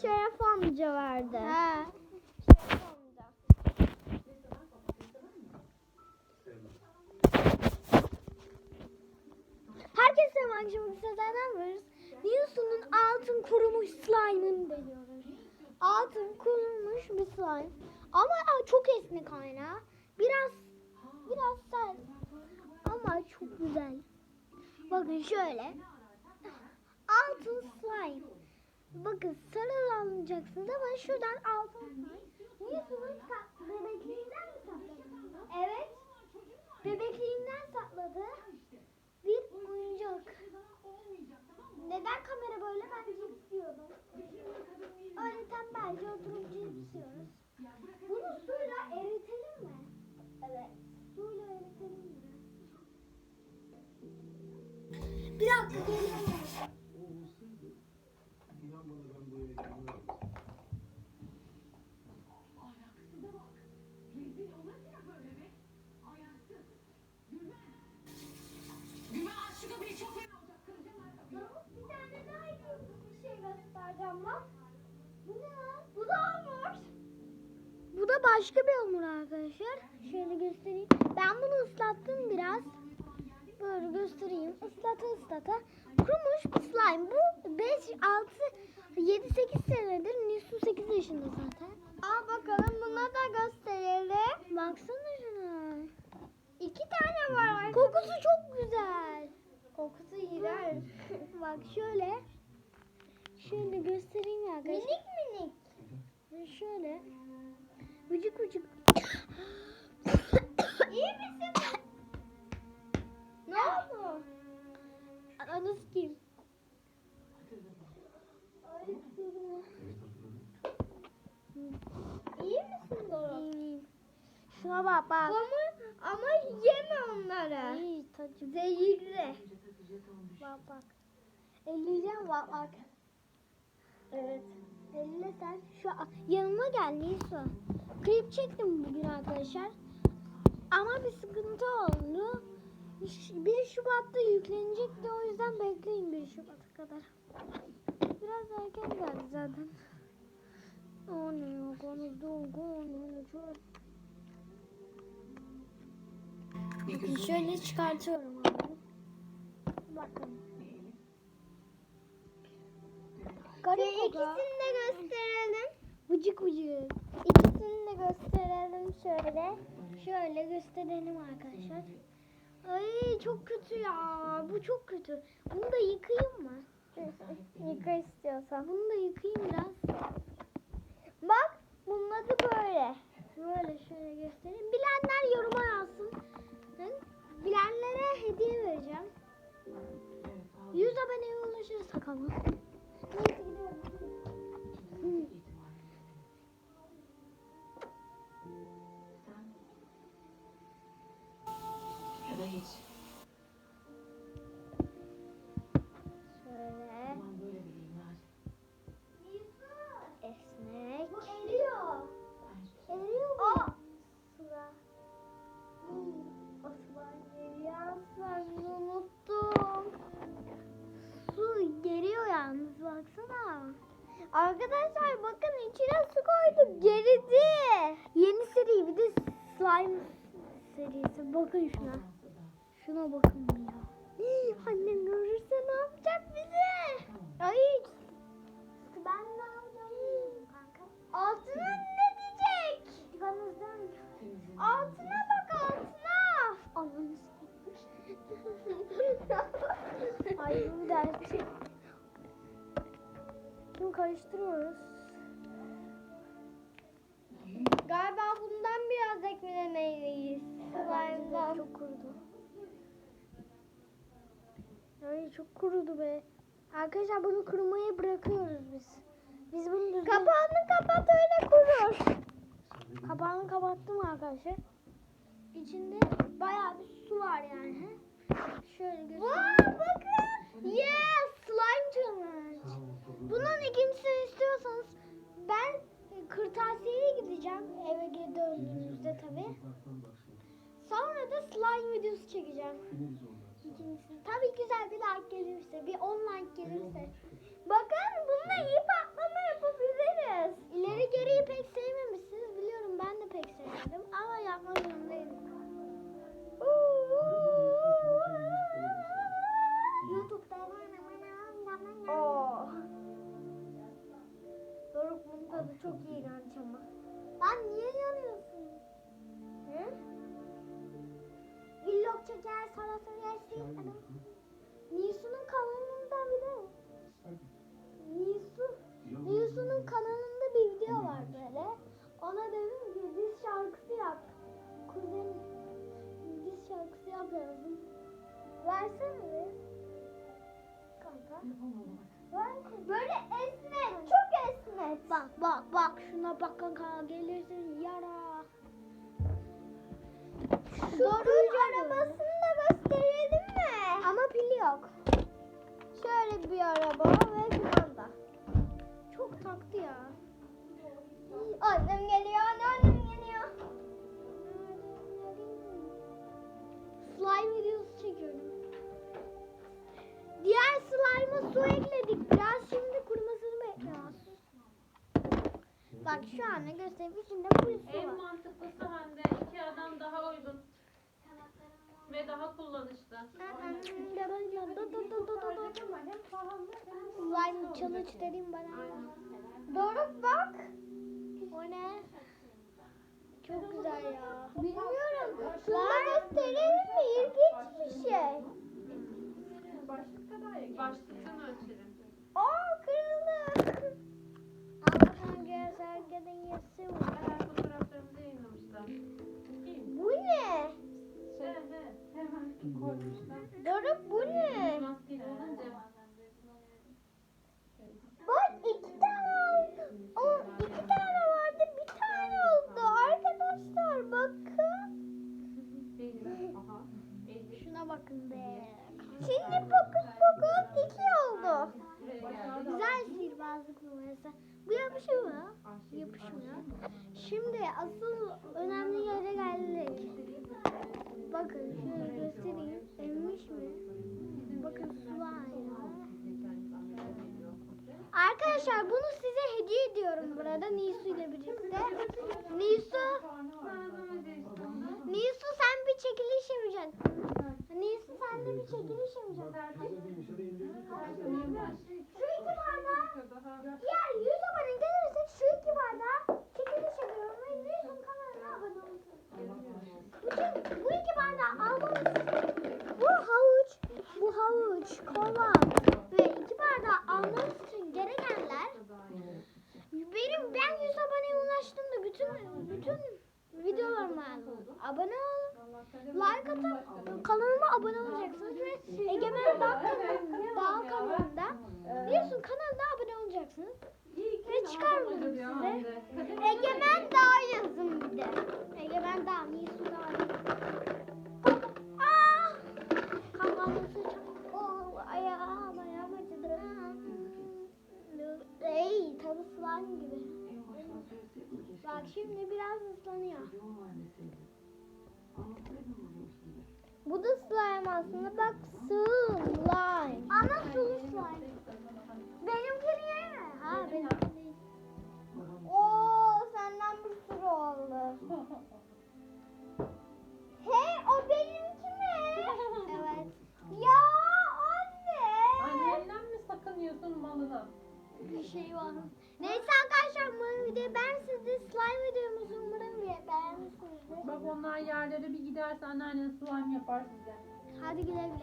Şeref amca verdi. He. Şeref amca. Herkese akşam sizlerden varız. Newton'un altın kurumuş slime'ını deniyoruz. Altın kurumuş bir slime. Ama çok esnek ayna. Biraz biraz sert. Ama çok güzel. Bakın şöyle. Altın slime. Bakın sarı alacaksınız ama şuradan altın slime. Newton'un sa- bebekliğinden mi sakladı? Evet. Bebekliğinden sakladı. Bir oyuncak. Neden kamera böyle? Ben cips yiyordum. Öyle tembelce oturup cips yiyoruz. Bunu suyla eritelim mi? Evet. Suyla eritelim mi? Bir dakika geliyorum. Bir tane daha bir şey göstereceğim bak. Bu ne lan? Bu da hamur. Bu da başka bir hamur arkadaşlar. Şöyle göstereyim. Ben bunu ıslattım biraz. Böyle göstereyim. Islata ıslata. Kurumuş bir slime. Bu 5, 6, 7, 8 senedir. Nisu 8 yaşında zaten. Al bakalım buna da gösterelim. Baksana şuna. İki tane var. Kokusu çok güzel. Kokusu iğrenç. Bak şöyle. Şöyle göstereyim arkadaşlar. minik minik. Ve Şöyle. Vıcık vıcık. İyi misin? ne oldu? Anası kim? İyi misin Dora? İyiyim. Şuna bak bak. Ama, ama yeme onları. İyi tacım. Zehirli. Bak bak. Elleyeceğim bak bak. Evet. Elle sen. Şu yanıma gel Nisa. Klip çektim bugün arkadaşlar. Ama bir sıkıntı oldu. Ş- 1 Şubat'ta yüklenecekti o yüzden bekleyin 1 Şubat'a kadar. Biraz erken geldi zaten. O ne yok onu doğru onu çok. Bakın şöyle çıkartıyorum abi. Bakın. Garip ikisini de gösterelim. Vıcık vıcık. İkisini de gösterelim şöyle. Şöyle gösterelim arkadaşlar. Ay çok kötü ya. Bu çok kötü. Bunu da yıkayayım mı? Yıka istiyorsan. Bunu da yıkayayım biraz. Bak bunun adı böyle. Böyle şöyle göstereyim. Bilenler yoruma yazsın. Bilenlere hediye vereceğim. 100 aboneye ulaşırsak ama. Yalnız baksana. Arkadaşlar bakın içine su koydum. Geridi. Yeni seri bir de slime serisi. Bakın şuna. Şuna bakın ya. Hii, Annem görürse ne yapacak bize? Ay. Ben karıştırıyoruz. Galiba bundan biraz eklemeliyiz. Slime'dan. Çok kurudu. Ay çok kurudu be. Arkadaşlar bunu kurumaya bırakıyoruz biz. Biz bunu düzgün... Kapağını kapat öyle kurur. Kapağını kapattım arkadaşlar. İçinde bayağı bir su var yani. Şöyle göstereyim. Wow, bakın. Yes, slime challenge. Bunun ikincisini istiyorsanız ben kırtasiyeye gideceğim eve geri döndüğümüzde tabi. Sonra da slime videosu çekeceğim. İkincisini. Tabii güzel bir like gelirse, bir 10 like gelirse. Bakın bununla iyi patlama yapabiliriz. İleri geriyi pek sevmemişsiniz biliyorum ben de pek sevmedim ama yapmak zorundayım. Uuu. Böyle esnet, çok esnet. Bak bak bak şuna bak kanka gelirsin yara. Doruk'un arabasını da gösterelim mi? Ama pili yok. Şöyle bir araba ve Anda göstereyim. İçinde su En var. mantıklısı Hande iki adam daha uygun ve daha kullanışlı. Slime challenge dediğim bana. Doruk bak. O ne? Çok güzel ya. Bilmiyorum. Da gösterelim mi? İlginç bir şey. Başlıktan ölçelim. Aa gezergeden yesin. Bayağı fotoğraflarımızı yayınlamışlar. Bu ne? He he. Hemen koymuşlar. Doruk bu ne? Olunca. Bak iki tane o iki tane vardı bir tane oldu arkadaşlar bakın. Şuna bakın be. Şimdi fokus fokus iki oldu. Güzel sihirbazlık numarası. Bu yapışıyor mu? Yapışmıyor. Şimdi asıl önemli yere geldik. Bakın şöyle göstereyim. Emmiş mi? Bakın su var. Arkadaşlar bunu size hediye ediyorum burada Nisu ile birlikte. Nisu. Nisu sen bir çekiliş yapacaksın. Nisu sen de bir çekiliş yapacaksın. Şu iki bardağı Eğer 100 abone gelirsek şu iki bardağı çekiliş yapıyorum ve Nils'in kanalına abone olursunuz. Bu, iki bardağı almanız için bu havuç, bu havuç, kola ve iki bardağı almanız için gerekenler benim ben 100 aboneye ulaştığımda bütün bütün videolarıma abone olun. Like atıp kanalıma abone olacaksınız ve Egemen Dağ kanalında, kanalında Nils'in kanalına abone olacaksınız. Ve çıkarmadım size. Egemen Bu da slime aslında. Bak slime. Ama sulu slime. Benimkini yeme. Ha değil. Oo senden bir sürü oldu. onlar yerlere bir giderse anneannen slime yapar size. Hadi güle güle.